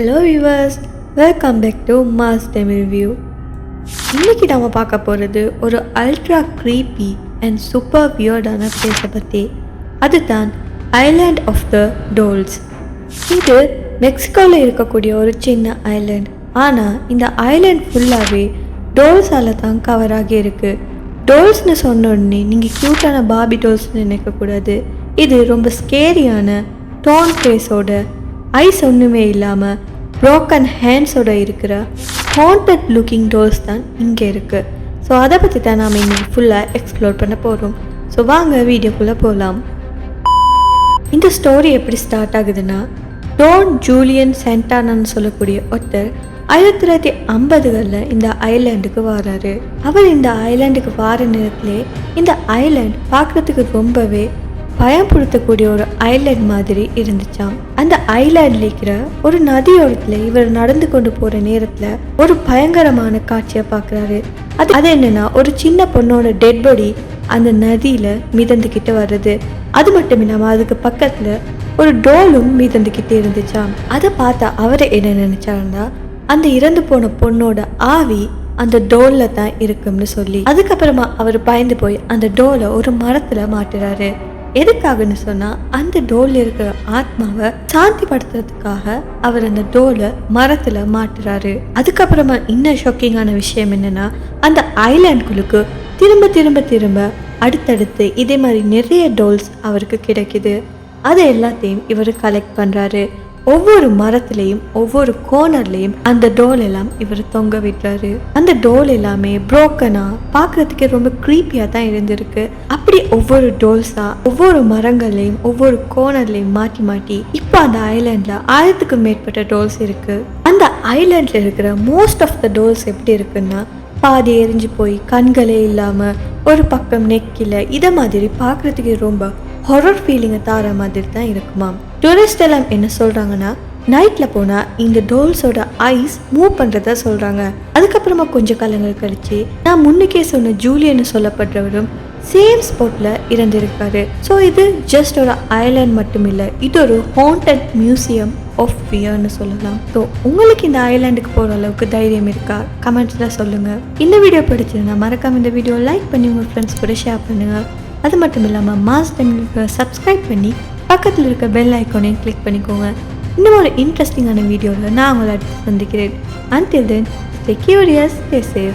Hello viewers welcome back to mass Tamil view இன்னைக்கு நம்ம பார்க்க போகிறது ஒரு அல்ட்ரா க்ரீப்பி அண்ட் சூப்பர் வியர்டான பிளேஸை பற்றி அதுதான் ஐலாண்ட் ஆஃப் த டோல்ஸ் இது மெக்சிகோவில் இருக்கக்கூடிய ஒரு சின்ன ஐலாண்ட் ஆனால் இந்த ஐலாண்ட் ஃபுல்லாகவே டோல்ஸால் தான் கவர் ஆகி இருக்கு டோல்ஸ்னு சொன்ன உடனே நீங்கள் க்யூட்டான பாபி டோல்ஸ்னு நினைக்கக்கூடாது இது ரொம்ப ஸ்கேரியான டோன் ஃபேஸோட ஐஸ் ஒன்றுமே இல்லாமல் ப்ரோக்கன் ஹேண்ட்ஸோட இருக்கிற ஹாண்டட் லுக்கிங் டோர்ஸ் தான் இங்கே இருக்குது ஸோ அதை பற்றி தான் நாம் இன்றைக்கி ஃபுல்லாக எக்ஸ்ப்ளோர் பண்ண போகிறோம் ஸோ வாங்க வீடியோக்குள்ளே போகலாம் இந்த ஸ்டோரி எப்படி ஸ்டார்ட் ஆகுதுன்னா டோன் ஜூலியன் சென்டானான்னு சொல்லக்கூடிய ஒருத்தர் ஆயிரத்தி தொள்ளாயிரத்தி ஐம்பதுகளில் இந்த ஐலாண்டுக்கு வராரு. அவர் இந்த ஐலாண்டுக்கு வார நேரத்திலே இந்த ஐலாண்ட் பார்க்குறதுக்கு ரொம்பவே பயப்படுத்தக்கூடிய ஒரு ஐலேண்ட் மாதிரி இருந்துச்சாம். அந்த ஐலேண்ட்ல இருக்கிற ஒரு நதியோரத்துல இவர் நடந்து கொண்டு போகிற நேரத்தில் ஒரு பயங்கரமான காட்சியை பார்க்குறாரு. அது அது என்னன்னா ஒரு சின்ன பொண்ணோட டெட் பாடி அந்த நதியில் மிதந்துக்கிட்டு வர்றது. அது மட்டும் இல்லாமல் அதுக்கு பக்கத்தில் ஒரு டோலும் மிதந்துக்கிட்டு இருந்துச்சாம். அதை பார்த்தா அவர் என்ன நினைச்சாருன்னா அந்த இறந்து போன பொண்ணோட ஆவி அந்த டோல்ல தான் இருக்கும்னு சொல்லி. அதுக்கப்புறமா அவர் பயந்து போய் அந்த டோலை ஒரு மரத்துல மாட்டுறாரு. எதுக்காகன்னு சொன்னா அந்த டோல்ல இருக்கிற ஆத்மாவை சாந்தி படுத்துறதுக்காக அவர் அந்த டோலை மரத்துல மாட்டுறாரு. அதுக்கப்புறமா இன்னும் ஷாக்கிங்கான விஷயம் என்னன்னா அந்த ஐலாண்டுகளுக்கு திரும்ப திரும்ப திரும்ப அடுத்தடுத்து இதே மாதிரி நிறைய டோல்ஸ் அவருக்கு கிடைக்குது. அது எல்லாத்தையும் இவர் கலெக்ட் பண்ணுறாரு ஒவ்வொரு மரத்துலேயும் ஒவ்வொரு கோனர்லேயும் அந்த டோல் எல்லாம் இவர் தொங்க விடுறாரு அந்த டோல் எல்லாமே புரோக்கனா பார்க்கறதுக்கே ரொம்ப க்ரீப்பியாக தான் இருந்திருக்கு. அப்படி ஒவ்வொரு டோல்ஸா ஒவ்வொரு மரங்கள்லையும் ஒவ்வொரு கோனர்லையும் மாட்டி மாட்டி இப்போ அந்த ஐலாண்ட்ல ஆயிரத்துக்கும் மேற்பட்ட டோல்ஸ் இருக்கு. அந்த ஐலாண்ட்ல இருக்கிற மோஸ்ட் ஆஃப் த டோல்ஸ் எப்படி இருக்குன்னா பாதி எரிஞ்சு போய் கண்களே இல்லாமல் ஒரு பக்கம் நெக்கில் இதை மாதிரி பார்க்கறதுக்கே ரொம்ப ஹொரர் ஃபீலிங்கை தார மாதிரி தான் இருக்குமாம். டூரிஸ்ட் எல்லாம் என்ன சொல்கிறாங்கன்னா நைட்டில் போனால் இந்த டோல்ஸோட ஐஸ் மூவ் பண்ணுறத சொல்கிறாங்க அதுக்கப்புறமா கொஞ்சம் காலங்கள் கழிச்சு நான் முன்னுக்கே சொன்ன ஜூலியன்னு சொல்லப்படுறவரும் சேம் ஸ்பாட்டில் இறந்திருக்காரு. ஸோ இது ஜஸ்ட் ஒரு ஐலாண்ட் மட்டும் இல்லை இது ஒரு ஹாண்டட் மியூசியம் ஆஃப் ஃபியர்னு சொல்லலாம். ஸோ உங்களுக்கு இந்த ஐலாண்டுக்கு போகிற அளவுக்கு தைரியம் இருக்கா? கமெண்ட்ஸில் சொல்லுங்கள் இந்த வீடியோ பிடிச்சிருந்தா மறக்காம இந்த வீடியோ லைக் பண்ணி உங்கள் ஃப்ரெண்ட்ஸ் கூட ஷேர் பண்ணுங்கள் அது மட்டும் இல்லாமல் மாஸ் டைம்களுக்கு சப்ஸ்கிரைப் பண்ணி பக்கத்தில் இருக்க பெல் ஐக்கானையும் கிளிக் பண்ணிக்கோங்க. இன்னும் ஒரு இன்ட்ரெஸ்டிங்கான வீடியோவில் நான் உங்களை அடுத்து சந்திக்கிறேன். Until then stay curious stay safe